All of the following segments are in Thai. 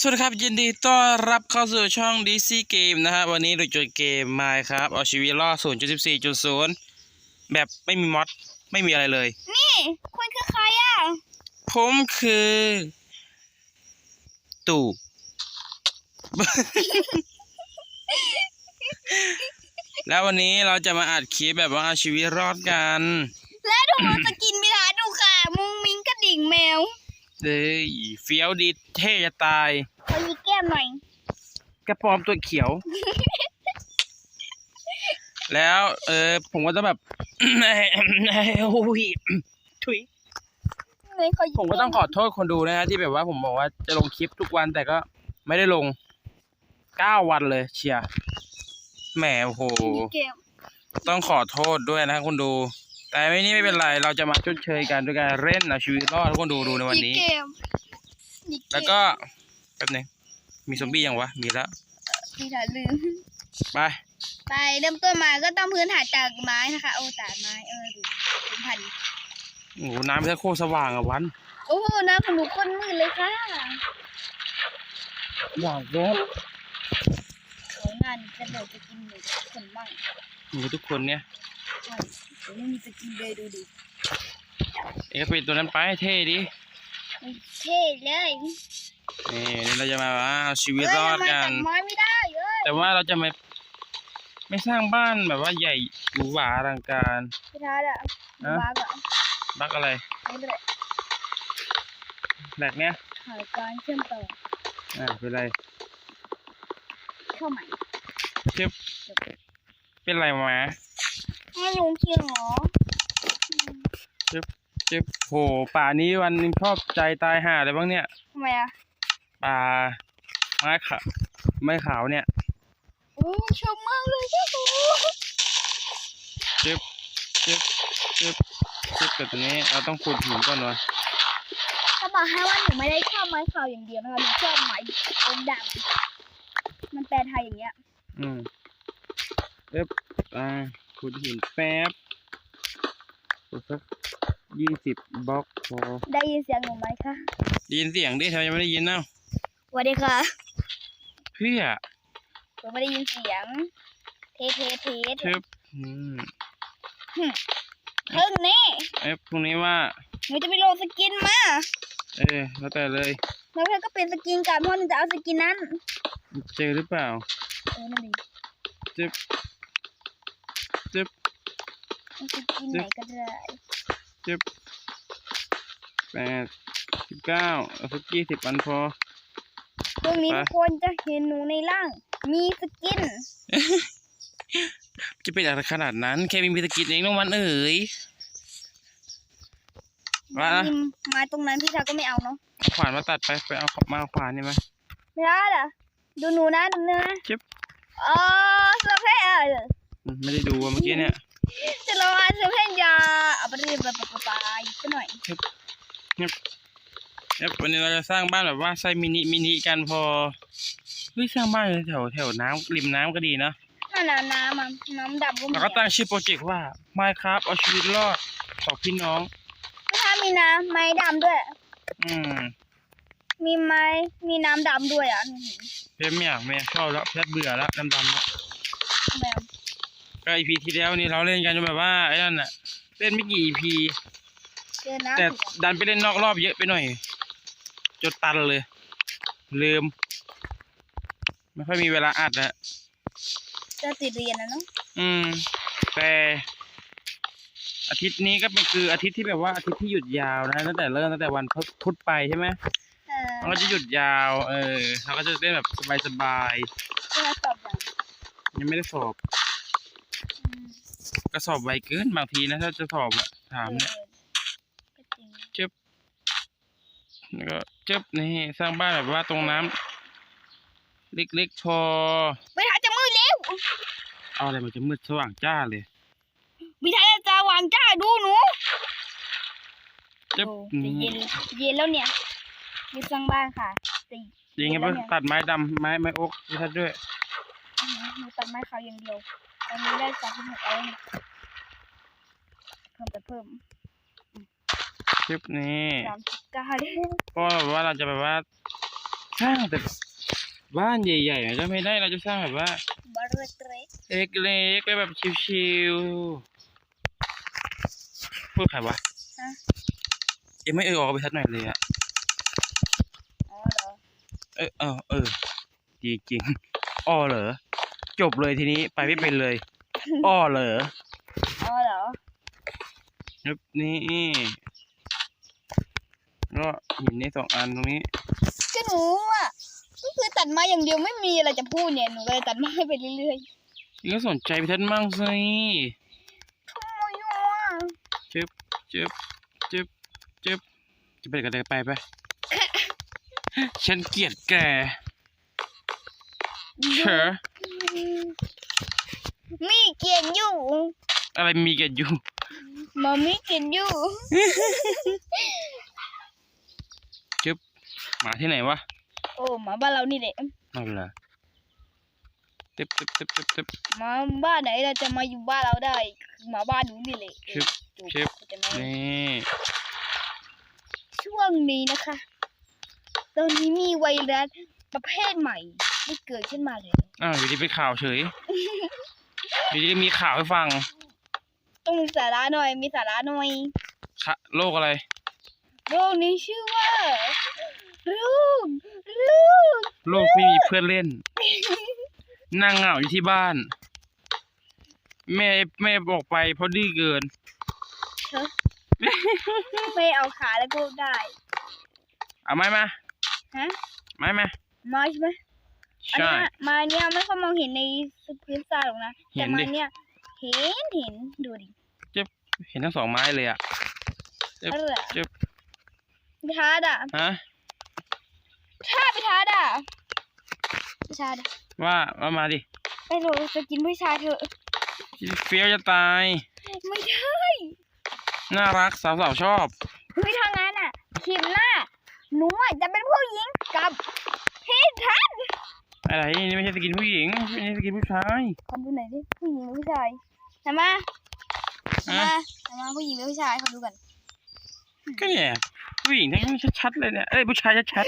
สวัสดีครับ ยินดีต้อนรับเข้าสู่ช่อง DC Game นะฮะวันนี้เราจะเกมมาครับเอาชีวิตรอด0.14.0 แบบไม่มีมอดไม่มีอะไรเลย นี่ คุณคือใครอะ ผมคือ ตู่ แล้ววันนี้เราจะมาอัดคลิปแบบว่าเอาชีวิตรอดกัน และดูมันจะกินไม่ได้ดูค่ะ มุงมิงกระดิ่งแมว เฮ้ยเฟี้ยวดีเท่จะตายขอยีแก้มหน่อย กระปอมตัวเขียว แล้ว เออผมก็จะแบบ โอ้ยทุย เลยขอยีผมก็ต้องขอโทษคนดูนะฮะที่แบบว่าผมบอกว่าจะลงคลิปทุกวันแต่ก็ไม่ได้ลงเก้าวันเลย เชียร์แหมโอ้โหยีแก้ม ต้องขอโทษด้วยนะครับคนดู แต่ไม่นี่ไม่เป็นไรเราจะมาชดเชยกันด้วยการเล่นเอาชีวิตรอดให้คนดูดูในวันนี้ยีแก้มยีแมแล้วก็แป๊บหนึงมีซอมบี้ยังวะมีแล้วพี่ถาลืม ไปไปเริ่มต้นมาก็ต้องพื้นฐานจากไม้นะคะ โอ้ตากไม้เออดูเป็นพันโอ้โหน้ำมันโคตรสว่างอะวันโอ้โหน้ำขนุก้นมืดเลยค่ะอยากเล่นโอ้งานจะเดี๋ยวจะกินหมูทุกคนบ้าง หนูทุกคนเนี่ยใช่เดี๋ยวไม่มีจะกินเลยดูดิเอ็กซ์เป็นตัวนั้นไปเท่ดิไม่เท่เลยนี่นี่เราจะมาว่าเอาชีวิตรอดเอ้ยกัทำนไมตัดไม้ไม่ได้เอ้ยแต่ว่าเราจะไม่ไม่สร้างบ้านแบบว่าใหญ่หรูหราอลังการพี่ทัศน์อะฮะบ้าก่ะบักอะไรไม่เป็นไรแหลกเนี้ยหายการเชื่อมต่ออ่าเป็นไรเข้าใหม่เจ็บ เป็นไรมาไม่ลงเคียงเหรอเจ็บโหป่านี้วันหนึงชอบใจตายห่าอะไรบ้างเนี่ยทำไมอะป่าไม้ขาวไม้ขาวเนี่ยโอ้ชอบมากเลยเจ้าหนูเจ็บเจ็บเจ็บเจ็บกับตัวนี้เราต้องขุดหินก่อนวะถ้าบอกให้ว่าหนูไม่ได้ชอบไม้ขาวอย่างเดียวนะคะหนูชอบไม้องค์ดำมันแปลไทยอย่างเงี้ย อืม เอ๊บอ่าขุดหินแป๊บขุดสักยี่สิบบล็อกพอได้ยินเสียงหนูไหมคะได้ยินเสียงดิทำไมยังไม่ได้ยินเอ้าสวัสดีค่ะเพื่อหนูไม่ได้ยินเสียง เทเทเทสเชิบอืมเพิ่งนี่เอ๊ะพรุ่งนี้ว่า หนูจะไปโหลดสกินมาเออแล้วแต่เลยแล้วเพื่อนก็เป็นสกินกันเพราะหนูจะเอาสกินนั้นเจอหรือเปล่า เออนั่นดิจึ๊บ จึ๊บเอาสกินไหนก็ได้จึ๊บแปดสิบเก้าเอาสักยี่สิบอันพอพรุ่งนี้ไปทุกคนจะเห็นหนูในร่าง มีสกิน จะเป็นอะไรขนาดนั้น แค่มีมีตะกิดเองน้องมันเอ๋ยว่ามีไมาตรงนั้นพี่ชายก็ไม่เอาเนาะเอาขวานมาตัดไปไปเอามาเอาขวานนี่มาไม่ได้เหรอดูหนูนะดูหนูนะจึ๊บอ๋อเซอร์เพนเอออืม ไม่ได้ดูอะเมื่อกี้เนี่ยจะลองอ่านเซอเพนยาเอาไปเรียนไปไปไปไปหน่อยเอ๊ะวันนี้เราจะสร้างบ้านแบบว่าใส่มินิมินิกันพอเฮ้ยสร้างบ้านแถวแถวน้ำริมน้ำก็ดีนะถ้าน้ำน้ำมันน้ำดำก็มีเราก็ตั้งชื่อโปรเจกต์ว่า Minecraft เอาชีวิตรอดสองพี่น้องถ้ามีน้ำไม้ดำด้วย อืมมีไม้มีน้ำดำด้วยอะเพชรไม่อยากไม่อยากชอบแล้วเพชรเบื่อแล้วดำๆแล้ว ก็อีพีที่แล้วนี่เราเล่นกันจนแบบว่าไอ้นั่นน่ะ เล่นไม่กี่อีพีเจอน้ำแต่อีกอะดันไปเล่นนอกรอบเยอะไปหน่อยจนตันเลย ลืม ไม่ค่อยมีเวลาอัดนะจะติดเรียนนะเนาะอืม แต่อาทิตย์นี้ก็เป็นคืออาทิตย์ที่แบบว่าอาทิตย์ที่หยุดยาวนะตั้งแต่เริ่มตั้งแต่วันพุธไปใช่ไหมเออมันก็จะหยุดยาว เออเราก็จะเล่นแบบสบายเวลาสอบอย่างๆยังไม่ได้สอบอื มก็สอบไวเกินบางทีนะถ้าจะสอบอะถามเนี่ยเออก็จริงแล้วก็เจ็บนี่สร้างบ้านแบบว่าตรงน้ำเล็กๆพอวิทาจะมืดแล้วเอาอะไรมันจะมืดสว่างจ้าเลย วิทาจะวางจ้าดูหนูเจ็บโอ้จะเย็นเย็นแล้วเนี่ยมีสร้างบ้านค่ะตียิงไงปะตัดไม้ดำไม้ไม้อกพี่ทัดด้วยหนูตัดไม้ขาวอย่างเดียว ตอนนี้ได้สามสิบหกเอาเนี่ยเพิ่มแต่เพิ่มเจ็บนี่สามสิบเก้าเลยก็แบบว่าเราจะแบบว่าสร้างแต่บ้านใหญ่ๆอาจจะไม่ได้เราจะสร้างแบบว่าบริเวณเล็กเล็กๆไปแบบชิวๆพูดใครวะฮะยังไม่เออออกไปสักหน่อยเลยอะอ๋อเหรอเออเออเออจริงจริงๆอ้อเหรอ จบเลยทีนี้ไปไม่เป็นเลย อ้อเหรออ๋อเหรอครับนี่ก็หินนี่สองอันตรงนี้ก็หนูอะก็คือตัดไม้อย่างเดียวไม่มีอะไรจะพูดเนี่ยหนูก็เลยตัดไม้ไปเรื่อยนี่ก็สนใจไปทันมั่งสิๆทำไมอะจึ๊บจึ๊บจึ๊บจึ๊บจะไปกันเลยไปไปฉันเกลียดแกเชอ มีเกียนอยู่อะไรมีกันอยู่มามีเกียนอยู่ จึ๊บหมาที่ไหนวะ โอ้หมาบ้านเรานี่แหละนั่นเหรอตึ๊บตึ๊บตึ๊บตึ๊บตึ๊บหมาบ้านไหนเราจะมาอยู่บ้านเราได้หมาบ้านหนูนี่แหละชึบจุ๊ชึบเข้าใจไหมนี่ช่วงนี้นะคะ ตอนนี้มีไวรัสประเภทใหม่ได้เกิดขึ้นมาเลย อ้าวอยู่ดีเป็นข่าวเฉยอยู่ดีมีข่าวให้ฟัง ต้องมีสาระหน่อย มีสาระหน่อยค่ะโรคอะไรโรคนี้ชื่อว่าโรคโรคโรคไม่มีเพื่อนเล่น นั่งเหงาอยู่ที่บ้าน แม่แม่บอกไปเพราะดื้อเกินไม่เอาขาแล้วก็ได้ เอาไม้มาฮะไม้มามาใช่ไหม อันใช่เนี้ยมาเนี่ยไม่ค่อยมองเห็นในพื้นทรายหรอกนะเห็แต่นมาดิเนี่ยเห็นเห็นดูดิเห็นทั้งสองไม้เลยอะจึ๊บอะไรอะจึ๊บพิธาดอะฮะถ้าพิธาดอะพิธาดอะว่าว่ามาดิไปโรยจะกินผู้ชายเถอะเฟี้ยวจะตาย ไม่ได้น่ารักสาวๆชอบไม่ทางนั้นอะคลิปหน้า หนูอะจะเป็นผู้หญิงกับพี่ทัน อะไรนี่ไม่ใช่สกินผู้หญิงไม่ใช่สกินผู้ชายขอดูหน่อยดิผู้หญิงหรือผู้ชายทำมาทำมาทำมาผู้หญิงหรือผู้ชายขอดูกันก็เนี่ยผู้หญิงทั้งนั้นชัดๆเลยเนี่ยเอ้ยผู้ชายชัด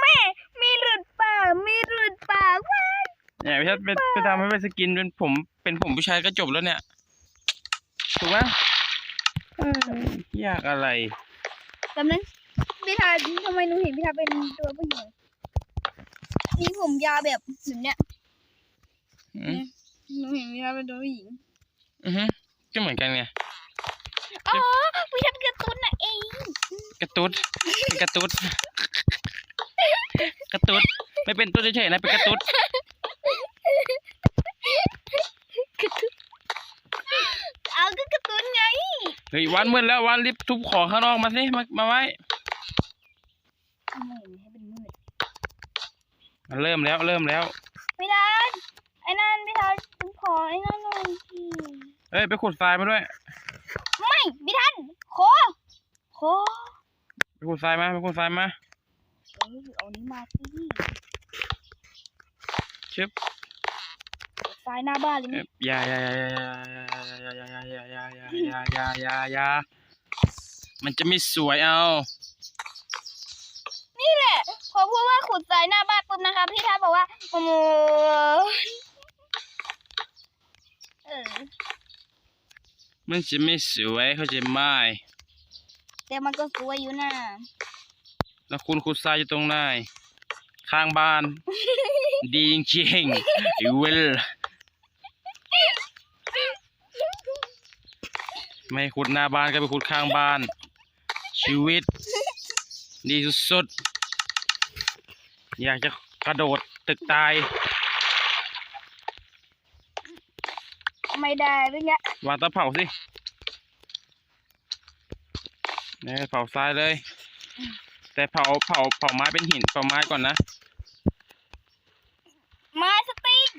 แม่มีหลุดปากมีหลุดปากว่าๆเนี่ยพี่ชัดไปไปทำให้เป็นสกินเป็นผมเป็นผมผู้ชายก็จบแล้วเนี่ยถูกไหมเออยากอะไรแป๊บนึงพี่ทาทำไมหนูเห็นพี่ทาเป็นตัวผู้หญิง มีผมยาวแบบแบบเนี้ยอืมหนูเห็นพี่ทาเป็นตัวผู้หญิง อือฮึก็เหมือนกันไงอ๋อพี่ทาเป็นการ์ตูนน่ะเองกระตุ้ดเป็นกระตุ้ดกระตุ้ดไม่เป็นตุ้ดเฉยๆนะเป็นกระตุ้ดเอาก็การ์ตูนไงเฮ้ยวันมืดแล้ววันรีบทุบของข้างนอกมาสิมามาไว้ทำไมให้เป็นมืด มันเริ่มแล้วเริ่มแล้วพี่ทาไอ้นั่นพี่ทาขอไอ้นั่นหน่อยสิเอ้ยไปขุดทรายมาด้วย ไม่พี่ทันขอขอไปขุดทรายมาไปขุดทรายมาเออเอานี้มาสิชึบทรายหน้าบ้านเลยเอ้นี่ยอยาอยาอยาอยาอยาอยาอยาอยาอยาอยาอยาอยาอยามันจะไม่สวยเอา นี่แหละ พอพูดว่าขุดทรายหน้าบ้านปุ๊บนะคะพี่ทันบอกว่าโอ้โหเออมันจะไม่สวยเข้าใจไหมแต่มันก็สวยอยู่นะแล้วคุณขุดทรายอยู่ตรงไหนข้างบ้าน ดีจริงๆอีเวลไม่ขุดหน้าบ้านก็ไปขุดข้างบ้าน ชีวิต ดีสุดๆ อยากจะกระโดดตึกตาย ไม่ได้หรือไงวางเตาเผาสิเนี่ยเผาทรายเลย แต่เผาเผาเผาไม้เป็นหินเผาไม้ก่อนนะ ไมาสติ๊ก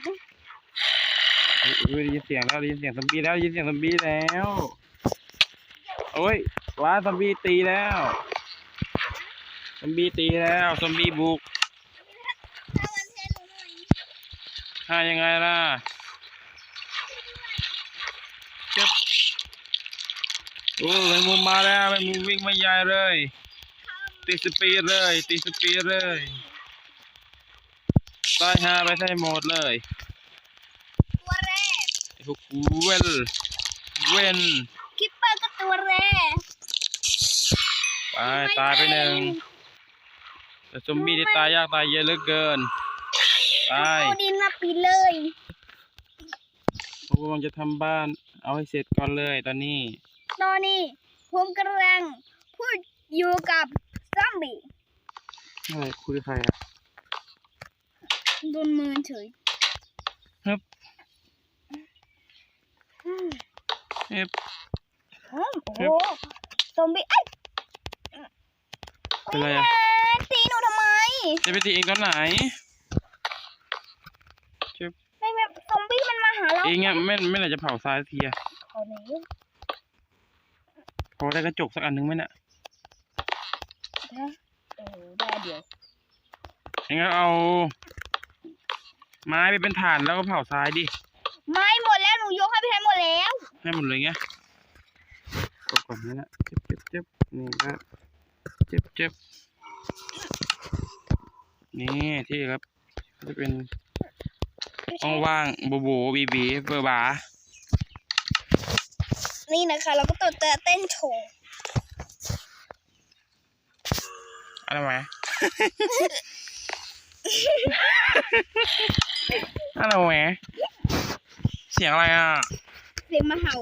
เอ้ยเอ้ยได้ยินเสียงแล้วได้ยินเสียงซอมบี้แล้วได้ยินเสียงซอมบี้แล้วโอ้ยว้าซอมบี้ตีแล้วซอมบี้ตีแล้วซอมบี้บุก ฆ่ายังไงล่ะเจ็บโอ้ยแมงมุมมาแล้วแมงมุมวิ่งมาใหญ่เลยทำตีสปีดเลย ตีสปีดเลยตายหาไปใส่หมดเลยตัวแรกไอ้พวกเวนเวนคิปเปอร์ก็ตัวแรกไปตายไปหนึ่งแต่ซอมบี้ที่ตายยากตายเยอะเหลือเกินตาย เอาดินมาปีเลยพวกมันจะทำบ้าน เอาให้เสร็จก่อนเลยตอนนี้ ตอนนี้ผมกำลังพูดอยู่กับซอมบี้อะไรคุยกับใครอะโดนมือเฉยครับอืมเอ๊ะโอ้โหซอมบี้เอ้ยเป็นไรอะแม่ตีหนูทำไม จะไปตีเองตอนไหน ไม่แบบ ซอมบี้มันมาหาเราเองอะไม่ไม่ไหนจะเผาทรายสักทีอะเขาไหนพอได้กระจกสักอันหนึงไหมน่ะเออได้เดี๋ยวเองก็เอา ไม้ไปเป็นฐานแล้วก็เผาทรายดิ ไม่หมดแล้วหนูยกให้พี่แทนหมดแล้ว ให้หมดเลยไงกดก่อนนี่แหละเจ็บเจ็บเจ็บนี่ก็เจ็บเจ็บนี่ที่ครับ จะเป็น ห้องว่างโบโบบีบีเบอร์บานี่นะคะ เราก็ตดเตะเต้นโชว์อะไรไหมอะไรแหวะเสียงอะไรอะ เสียงมาเห่า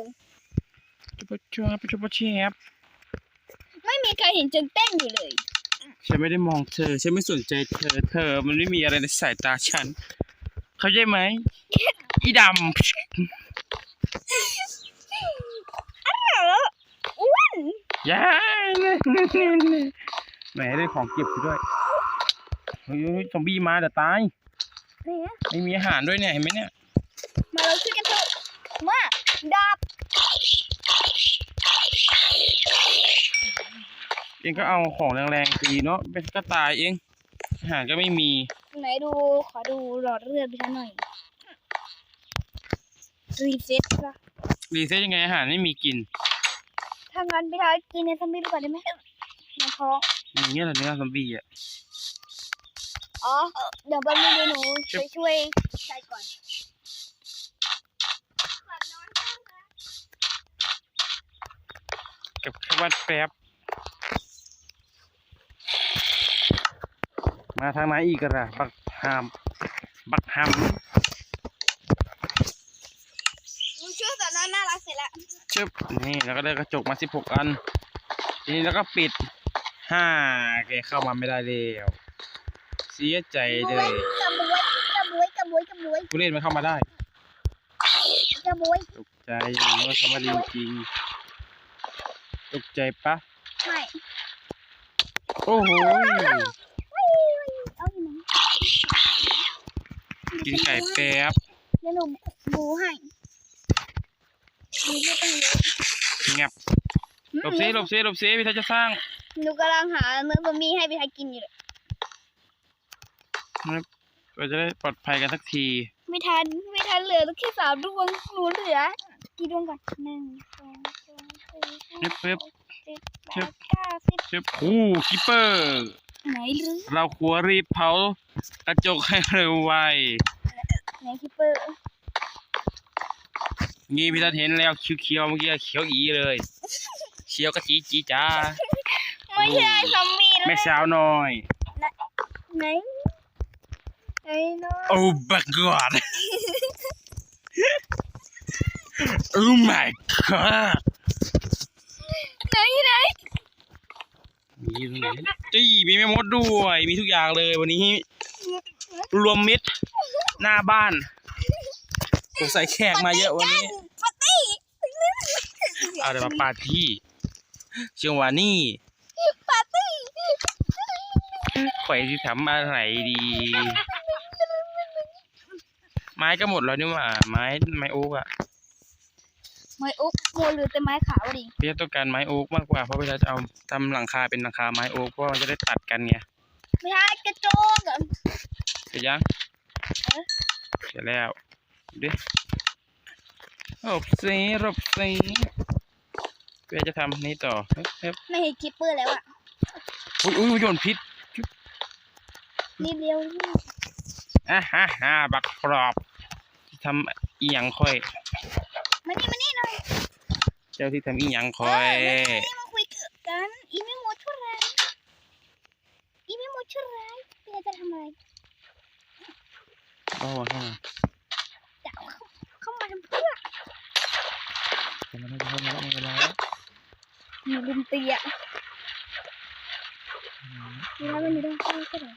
จุบจ้าจุบเชฟไม่มีใครเห็นจนเต้นอยู่เลย ฉันไม่ได้มองเธอ ฉันไม่สนใจเธอ เธอ มันไม่มีอะไรในสายตาฉัน เข้าใจไหมอีดอ้วนำย้าแหมได้ของเก็บไปด้วยเฮ้ยเฮ้ยซอมบี้มาเดี๋ยวตายเนี่ยไม่มีอาหารด้วยเนี่ยเห็นไหมเนี่ย มาเราช่วยกันเถอะมาดาบเองก็เอาของแรงๆตีเนาะเป็นก็ตายเองอาหารก็ไม่มี ไหนดูขอดูหลอดเลือดพี่แทนหน่อยรีเซ็ตละรีเซ็ตยังไงอาหารไม่มีกิน ถ้างั้นพี่แทนกินในซอมบี้ไปก่อนได้ไหมในท้องอย่างเงี้ยเหรอเนื้อซอมบี้อะอ๋อ เดี๋ยวแป๊บนึงเดี๋ยวหนูช่วยช่วยใส่ก่อนเกับแค่วัดแป๊บ มาทางไหนอีกอะล่ะบักฮาม บักฮามหนูช่วยแต่นั้นน่ารักเสร็จแล้วชึบนี่แล้วก็ได้กระจกมาสิบหกอัน ทีนี้แล้วก็ปิดห้าแกเข้ามาไม่ได้แล้วเสียใจกเลระบวยยกระบวยกระบวยกระบวยกระบวยผู้เล่นมันเข้ามาได้กระบวยตกใจว่าเข้ามาจริงๆตกใจปะไม่โอ้โห เอาอยู่ไหน กินไก่แป๊บเดี๋ยวหนูบูให้หนูไม่ต้องเยอะเงียบหลบซิหลบซิหลบซิพี่ทัศน์จะสร้างหนูกำลังหาเนื้อซอมบี้ให้พี่ไทยกินอยู่เลยก็จะได้ปลอดภัยกันสักที ไม่ทัน ไม่ทันเหลือแค่สามดวงหนูเหลือกี่ดวงก่อนหนึ่งสองสามสี่ห้าปึ๊บหกเจ็ดแปชึดบเก้าสิบชึบอู้คิปเปอร์ ไหนหรือเราควรรีบเผากระจกให้เร็วไวไหนคิปเปอร์งี้พี่ทัศน์เห็นแล้วเขียวๆเมื่อกี้เขียวอีเลยเขียวกะจีจีจ้าไม่ใช่ซอมบี้แล้วแม่สาวน้อย ไหนไหนเนาะโอ้ my god โอ้ my god ไหนไหน มีตรงไหนจี้มีแม่มดด้วย มีทุกอย่างเลยวันนี้ รวมมิตรหน้าบ้านสงสัยแขกมาเยอะวันนี้เอาเดี๋ยวมาปาร์ตี้เชียงวานี่ปาร์ตี้ข่อยที่ทำอะไรดี ไม้ก็หมดแล้วนี่หว่าไม้ไม้โอ๊กอะ ไม้อุ๊บโมหรือแต่ไม้ขาวดิพี่ต้องการไม้โอ๊กมากกว่าเพราะเวลาจะเอาทำหลังคาเป็นหลังคาไม้โอ๊กเพราะว่ามันจะได้ตัดกันไงไม่ใช่กระโจกอะเสร็จยังเอ๊ะเสร็จแล้วดูดิหลบซีหลบซีเพื่อจะทำนี่ต่อเฮ้ยเฮ้ยไม่เห็นคิปเปอร์แล้วอะอุ้ยอุ้ยโยนพิษรีบเร็วรีบอะฮ่าฮ่าบักกรอบที่ทำอีหยังค่อย มานี่มานี่หน่อยเจ้าที่ทำอีหยังค่อเอยอมานี่มาคุยกันอีไม่หมดชั่วร้ายอีไม่หมดชั่วร้ายพี่จะทำอะไรเอามาเข้ามาจะเอาเข้าเข้ามาทำเพื่อเข้ามาเข้ามาเข้ามาเข้ามาหนูลืมตีอะนี่แล้วมันไม่ได้เข้าใช่ไหม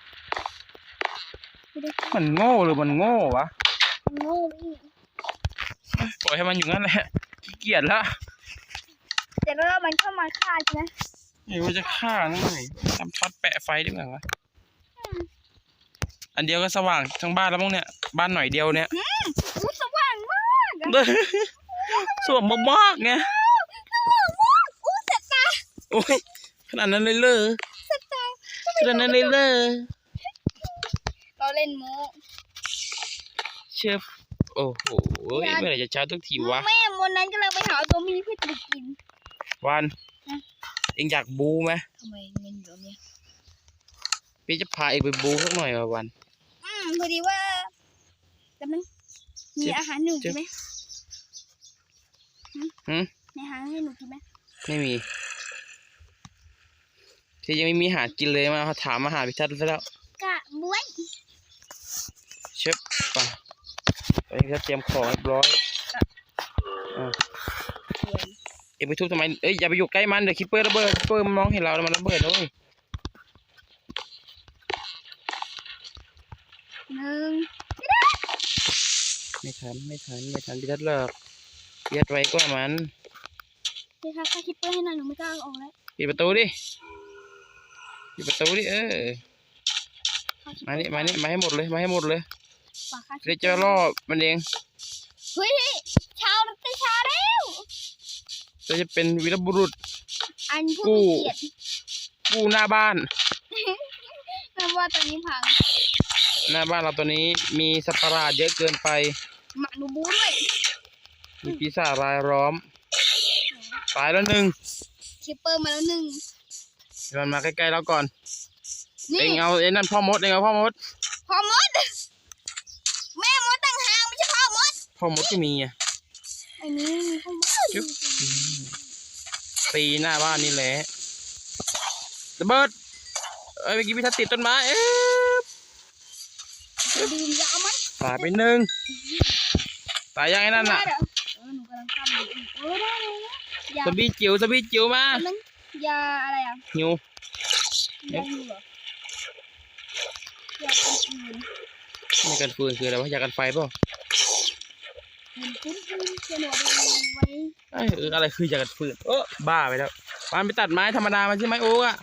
ไม่ได้เข้ามันโง่หรือมันโง่วะ โง่พี่ ปล่อยให้มันอยู่งั้นแหละขี้เกียจละแต่แล้วมันเข้ามาฆ่าใช่ไหมไม่รู้จะฆ่านั่นไงทำช็อตแปะไฟดีกว่าวะอันเดียวก็สว่างทั้งบ้านแล้วมั้งเนี่ย บ้านหน่อยเดียวเนี่ยอู้สว่างมากสว่างมากๆไงสว่างมากอู้เสร็จตาโอ้ยขนาดนั้นเลยเลยเสร็จตาขนาดนั้นเลยเลยเราเล่นโมเชฟ โอ้โหเมื่อไหร่จะเช้าทุกทีวะ แม่วันนั้นกำลังไปหาตัวมีเพื่อจะไปกิน วันฮะเอ็งอยากบูไหมทำไมเงินอยู่เนี่ยพี่จะพาเอ็งไปบูสักหน่อยวะวัน อืมพอดีว่าแต่มันมีเจ็บอาหารหนูเจ็กินบไหมหืมมีอาหารให้หนูกินไหมไม่มีที่ยังไม่มีอาหารกินเลยมาถามอาหารพิทัศน์ซะแล้วกะบวยเชฟไปไปพิทัศน์เตรียมของเรียบร้อยอะเอ็งไปทุบทำไม เอ้ยอย่าไปอยู่ใกล้มันเดี๋ยวคิปเปอร์ระเบิดคิปเปอร์มันมองเห็นเราแล้วมันระเบิดเลยหนึ่งไม่ทันไม่ทันไม่ทันพิทัศน์เลิกพิทัศน์ไว้ก็มันเดี๋ยวค่ะค่าคิปเปอร์ให้หน่อยหนูไม่กล้าเอาออกแล้วปิดประตูดิปิดประตูดิเออค่คิปเปมาอร์นี่มานี่มาให้หมดเลยมาให้หมดเลยฝากค่าคิป เดี๋ยวเปจะอร์ล่อมันเองเฮ้ยเช้าแต่เช้าแล้วเราจะเป็นวีรบุรุษ อันผู้กู้มีเกียรติกู้หน้าบ้านนับว่าตอนนี้พังหน้าบ้านเราตัวนี้มีสัตว์ประหลาดเยอะเกินไปหมาหนูบูด้วยมีปีศาจรายล้อม ตายแล้วหนึ่งคิปเปอร์มาแล้วหนึ่งเดี๋ยวมันมาใกล้ๆเราก่อน นี่เอ็งเอาเอ็งนั่นพ่อมด เอ็งเอาพ่อมด พ่อมด พ่อมดก็มีอะไอ้นี่มีพ่อมดจุ๊บตีหน้าบ้านนี่แหละระเบิดเอ้ยเมื่อกี้พี่ทัศน์ติดต้นไม้เอ๊ะดื่มยามันตายไปหนึ่งตายยังไงนั่นน่ะได้เหรอเออหนูกำลังทำอยู่เออได้เลยนะยาสบีจิ๋วสบีจิ๋วมาอันนั้นยาอะไรอะหิว ยาหิวเหรอยากันอื่นไม่กันฟืนคืออะไรวะอยากกันไฟเปล่า มันคุ้นคุ้นเขียนวไปไว้เอ้ยเอออะไรคืออยากกันฟืนเออบ้าไปแล้วปานไปตัดไม้ธรรมดามาใช่ไหมโอ้อะ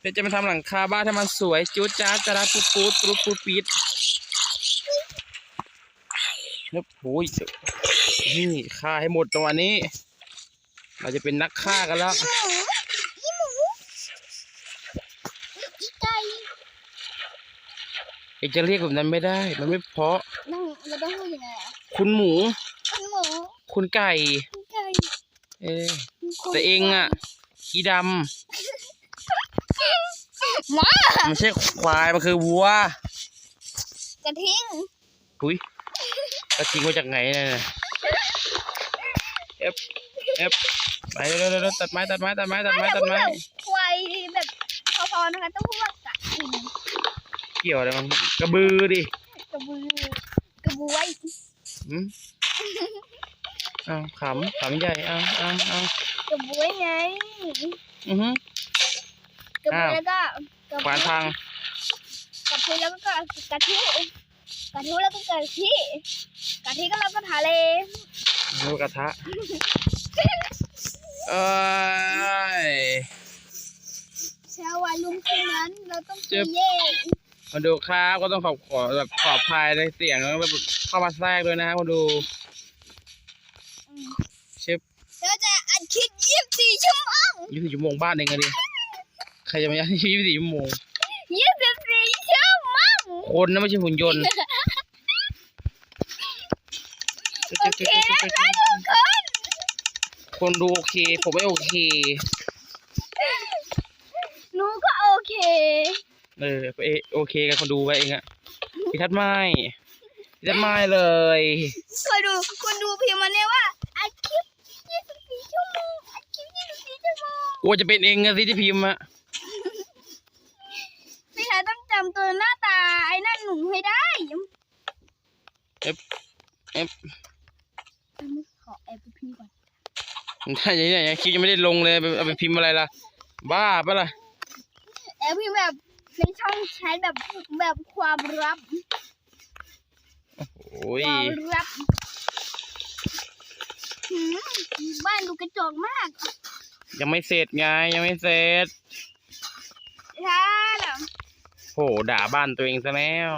เดี๋ยวจะมาทำหลังคาบ้านให้มันสวยจุดจ้าจะราปูดปูดปูดปูดปีดแล้วโอ้ยนี่ฆ่าให้หมดตัวนี้ เราจะเป็นนักฆ่ากันแล้วอีหมูอีหมูอีไก่เอกจะเรียกแบบนั้นไม่ได้ มันไม่เพราะ นั่งเราต้องพูดยังไงอะ คุณหมู คุณหมู คุณไก่ คุณไก่ เออคุณแต่เองอะอีดหมาำมันไม่ใช่ควาย มันคือวัว กระทิงอุ้ยกระทิงมาจากไหนเนี่ยเอฟเอฟไปเร็วๆเร็วๆตัดไม้ตัดไม้ตัดไม้ตัดไม้ตัดไม้ควายแบบพอๆนะคะต้องพูดว่ากระทิงเกี่ยวอะไรมันกระบือดิ กระบือกระบวยอืม เอาขำขำใหญ่เอาเอาเอากระบวยไงอือฮึกระบวอ้ายวแล้วก็กระขวานพังกระพุ้แล้วก็กระทุกระทุแล้วก็กระทิกระทิก็แล้วก็ทะเลนูกระทะเอ้ยเช้าวันรุ่งขึ้นนั้นเราต้องเจ็ตีบเย่มาดูครับก็ต้องขอบขอแบบขอบภายในเสียงแล้วแบบ เข้ามาแทรกด้วยนะครับมาดูอืมเชฟเราจะอัดคลิปยี่สิบสี่ชั่วโมงยี่สิบชั่วโมงบ้านเองอะดิใครจะมาย่างยี่สิบสี่ชั่วโมงยี่สิบสี่ชั่วโมงคนนะไม่ใช่หุ่นยนต์โอเคนะคะทุกคนคนดูโอเค ผมไม่โอเคหนูก็โอเออเอโอเคกันคนดูไว้เองอะพี่ทัดไม้ พี่ทัดไม้เลยคอยดูคนดูพิมพ์มาเนี่ยว่าอัดคลิป24ชั่วโมงอัดคลิป24ชั่วโมงกลัวจะเป็นเองอะสิที่พิมพ์อะพี่ชายต้องจำตัวหน้าตาไอ้นั่นหนูให้ได้เอฟอันนี้ขอแอบไปพิมพ์ก่อนถ้าอย่างนี้เนี่ยคลิปยังไม่ได้ลงเลยเอาไปพิมพ์อะไรล่ะ บ้าปะล่ะแอบพิมพ์แบบในช่องแชทแบบแบบความลับ โอ้ยความลับหืมบ้านดูกระจกมาก ยังไม่เสร็จไงยังไม่เสร็จค่ะเหรอโหด่าบ้านตัวเองซะแล้ว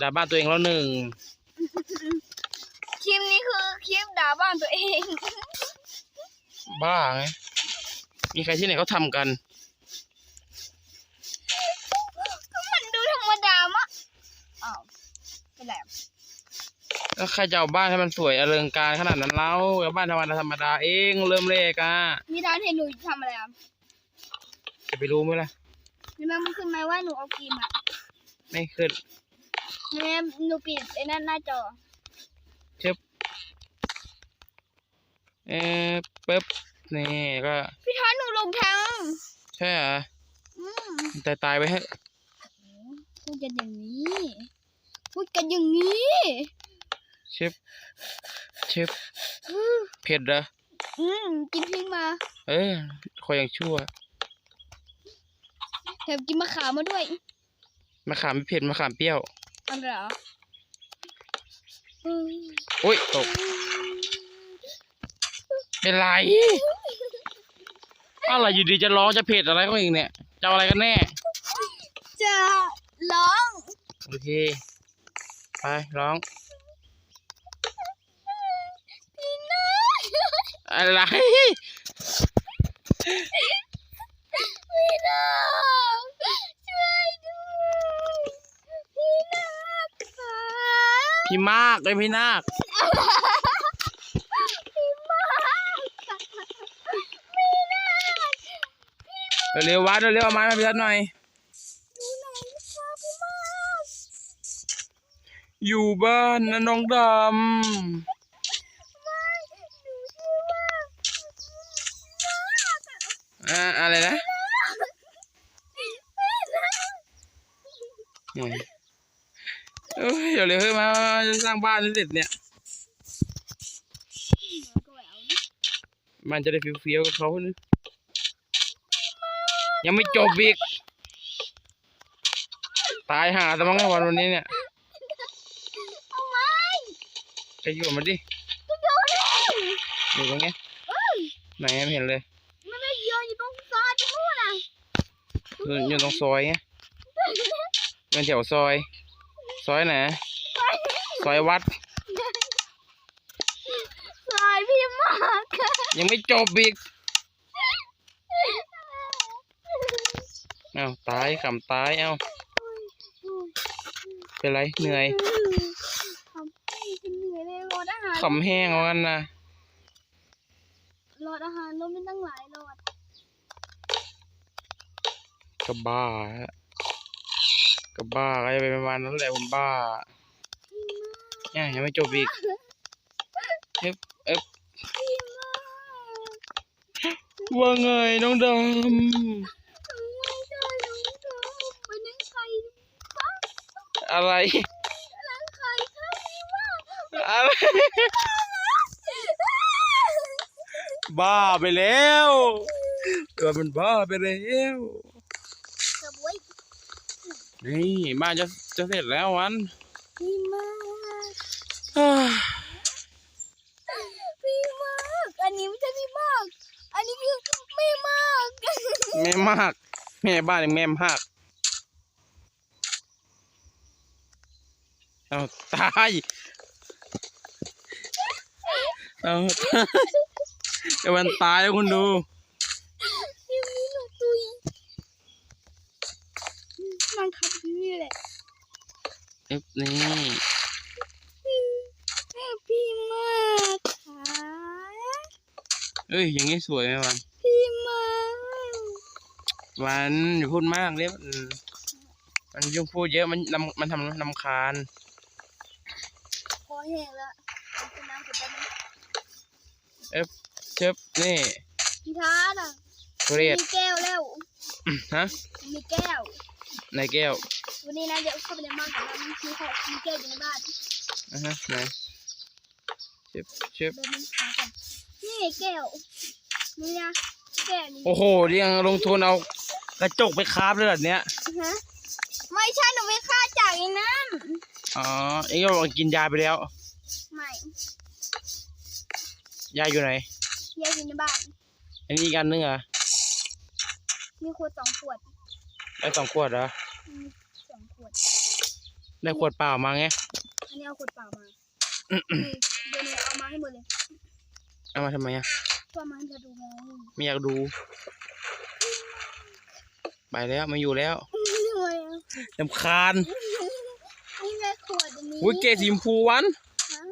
ด่าบ้านตัวเองแล้วหนึ่งคลิปนี้คือคลิปด่าบ้านตัวเอง บ้าไงมีใครที่ไหนเขาทำกันมันดูธรรมดามะอ้าวเป็นไร แล้วใครจะเอาบ้านให้มันสวยอลังการขนาดนั้นเล่าเอาบ้านธรรมดาธรรมดาเองเริ่มแรกอะมีดาวเห็นหนูทำอะไรอะจะไปรู้ไหมล่ะนี่แม่มันขึ้นไหมว่าหนูเอาครีมอะไม่ขึ้นแม่หนูปิดไอ้นั่นหน้าจอเออปึ๊บนี่ก็พี่ท้อหนูลงทางใช่เหรออืมตายตายๆไปให้พูดกันอย่างนี้ พูดกันอย่างนี้ เชฟเชฟเผ็ดเหรออืมกินพริกมา เออคอยยังชั่วแถมกินมะขามมาด้วยมะขามไม่เผ็ดมะขามเปรี้ยวอันเหรออืมอุ้ยตกเป็นไรอะไรอยู่ดีจะร้องจะเผ็ดอะไรก็อีกเนี่ยจะเอาอะไรกันแน่ จะร้อง โอเค ไปร้อง อะไรพี่น้องช่วยด้วยพี่น้องค่ะพี่มากเลยพี่นาคพี่มากพี่นาคเร็วๆวัดเร็วๆเอาไม้มาพี่ทัดหน่อย ดูไหนคะพี่มากอยู่บ้านนะน้องดไม่หนูชื่อว่านาคอะำอ่าอะไรนะ พี่นาค อืมเอ้ยเดี๋ยวเร็วๆเฮ้ยมามามาจะสร้าง บ้านให้เสร็จเนี่ยก็เอาดิมันจะได้ฟิวเฟียวๆกับเขานะยังไม่จบอีก ตายหาแต่มั้งในวันวันนี้เนี่ยเอาไว้ไปอยู่กับมันดิก็โยนเลยอยู่ตรงนี้เอ้ยไหนไม่เห็นเลยมันไม่โยนอยู่ตรงซอยตรงนู้นน่ะอยู่อยู่ตรงซอยไงมันแถวซอย ซอยไหน ซอยวัด ซอยพี่มากค่ะยังไม่จบอีกเอ้าตายขำตายเอ้าเป็นไรเหนื่อยทำให้ฉันเหนื่อยเลยรอดอาหารขำแห้งเอากันนะรอดอาหารรถไม่ตั้งหลายรอดก็บ้าฮะก็บ้าก็จะเป็นประมาณนั้นแหละผมบ้า เนี่ยยังไม่จบอีกเอ๊บเอ๊บพี่มากว่าไงน้องดไม่ได้น้องเธอไปนั่งใครำอะไรนั่งใครค่ะพี่มากอะไรบ้าไปแล้วตัวมันบ้าไปแล้วกระบวยนี่บ้านจะจะเสร็จแล้ววันพี่มาก อ้า พี่มาก อันนี้ไม่ใช่พี่มาก อันนี้คือไม่มาก แม่มาก แม่บ้านยังแม่มากเอาตายเอาตายเดี๋ยวมันตายแล้วคุณดูพี่มีหนูตุยนั่งทับอยู่นี่แหละเอฟนี่พี่มากค่ะเอ้ยอย่างงี้สวยไหมวันพี่มาก ววันอย่าพูดมากเลยมันมันยุ่งพูดเยอะมันนำมันทำนำคาญคอแห้งแล้วเอากินน้ำก่อนแป๊บนึงเชิบนี่พี่ทัศน์อะทุเรียนมีแก้วแล้วฮะมีแก้วในแก้ว วันนี้นะเดี๋ยวเข้าไปในบ้านของเรามีของมีแก้วอยู่ในบ้านอะฮะไหนเชิบเชิบเดี๋ยวมันหาก่อนนี่ไงแก้วนี่นะแก้วนี่โอ้โหเรียงลงทุนเอา กระจกไปคราบเลยแบบเนี้ย ฮะไม่ใช่หนูไม่ฆ่าจากไอ้นั่นอ๋อ เอ็งก็บอกกินยาไปแล้ว ไม่ยาอยู่ไหนแยกอยู่ในบ้าน อันนี้อีกอันนึงเหรอะมีขวดสองขวดได้สองขวดเหรอ มีสองขวด ได้ขวดเปล่ามาไง อันนี้เอาขวดเปล่ามานี่เดี๋ยวหนูเอามาให้หมดเลยเอามาทำไมอะเพื่อมาให้เธอดูไงไม่อยากดู ไปแล้วไมาอยู่แล้วทำไมอะลำคาญนี่ไงขวดอันนี้อุ้ยเกสีชมพูวันฮะ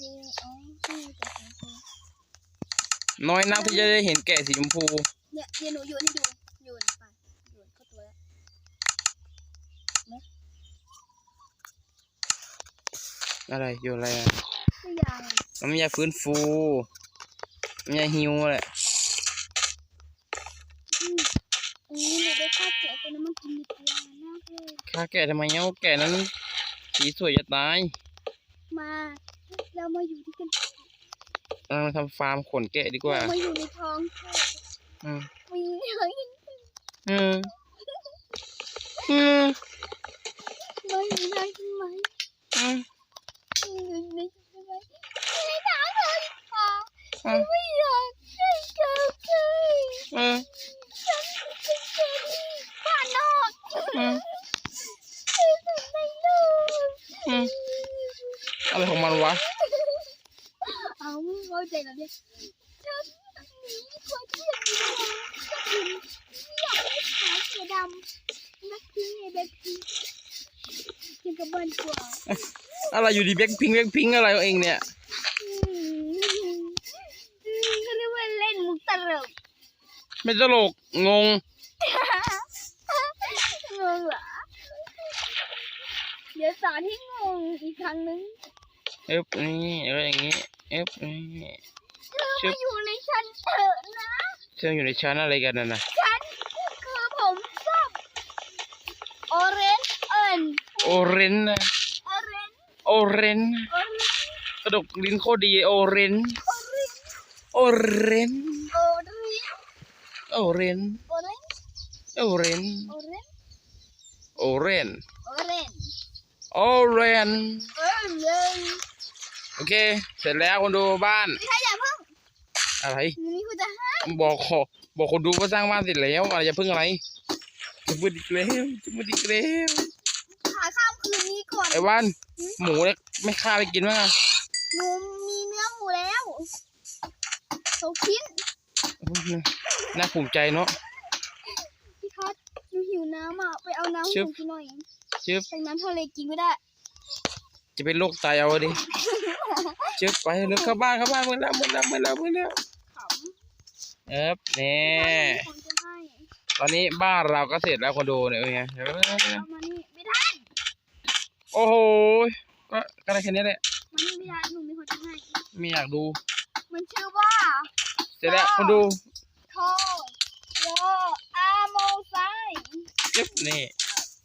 นี่อ๋อนี่แกะของกูน้อยนักที่จะได้เห็นแกะสีชมพูเนี่ยเดี๋ยวหนูโยนให้ดูโยนไปโยนเข้าตัวแล้วอะไรอยู่อะไรอะไม่ยางมันไม่ยาฟื้นฟูมันยาฮิวแหละอืมอั นนี้หนูได้ข้าวแกะตัวนั้นมันกินนิดเดียวมากเลยค่าแกะทำไมเงี้ยแกะนั้นสีสวยจะตาย มาเรามาอยู่ที่กันเรามาทำฟาร์มขนแกะดีกว่าเรามาอยู่ในท้องแกะอืมมีอะไรอืมอืมมาอยู่ในใช่ไหมอืมอยู่ในใช่ไหมในท้องเลยค่ะอืมไม่อยากให้เธอเคยอื มฉันเป็นเจนี่บ้านนอกอืมฉันเป็นในโลกอืมอะไรของมันวะ เอาไม่เข้าใจแล้วเนี่ยฉันหนีความเครียดอยู่ฉันอยากให้ขาเสือดำแบ็คพิงไงแบ็คพิงกินกับบ้านกว่าอะไรอยู่ดีแบ็คพิงแบ็คพิงอะไรของเองเนี่ยอืมก็เรียกว่าเล่นมุกตลก ไม่ตลก งง งงเหรอ เดี๋ยวสอนให้งงอีกครั้งนึงเอ๊บนี่อะไรอย่างงี้เอ๊บนี่เธอมาอยู่ในชั้นเถอะนะเชื่ออยู่ในชั้นอะไรกันน่ะนะฉันคือผมส้มออเรนจ์เอิญโอเรนจ์นะออเรนจ์โอเรนจ์ออเรนจ์กระดกลิ้นโคตรดีโอเรนจ์ออเรนจ์โอเรนจ์ออเรนจ์โอ เรนจ์ออเรนจ์โอเรนจ์ออเรนจ์โอเรนจ์ออเรนจ์โอเค เสร็จแล้วคนดูบ้านพี่ชายอย่าเพิ่งอะไรหนูมีคุณจะให้บอกขอบอกคนดูว่าสร้างบ้านเสร็จแล้วอะไรจะเพิ่งอะไรจะมืดอีกแล้วจะมืดอีกแล้วขายข้ามคืนนี้ก่อนไอ้วันหมูเนี่ยไม่ฆ่าไปกินมั้งอะหนูมีเนื้อหมูแล้วสองชิ้นโอ้ย น่าภูมิใจเนาะ พี่ทัศน์หนูหิวน้ำอะ ไปเอาน้ำให้ชึหบนูกินหน่อยจึ๊บแต่น้ำทะเลกินไม่ได้ จะเป็นโรคไตเอาดิจึ๊บไปเร็วเข้าบ้านเข้าบ้านมืดแล้วมืดแล้วมืดแล้วมืดแล้วขำเอ๊บนี่คนจะให้ตอนนี้บ้านเราก็เสร็จแล้วคนดูเนี่ยเป็นไงเอามานี่ไม่ได้ โอ้โห ก็ก็ได้แค่นี้แหละมานี่ไม่ได้หนูมีคนจะให้ ไม่อยากดู มันชื่อว่า เสร็จแล้วคนดูทอโรอาโมไซจึ๊บนี่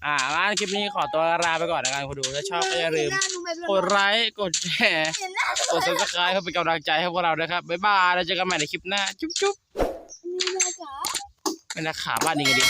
อ่าร้านคลิปนี้ขอตัวลาไปก่อนนะครับคนดูถ้าชอบก็อย่าลืมหน้หนูแบบกดไลค์กดแชร์เห็นหน้ากด subscribe เพื่อเป็นกำลังใจให้พวกเรานะครับบ๊ายบายแล้วเจอกันใหม่ในคลิปหน้าจุ๊บจุ๊บนี่นะจ๊ะเป็นนักขาบ้านนี้กันดิ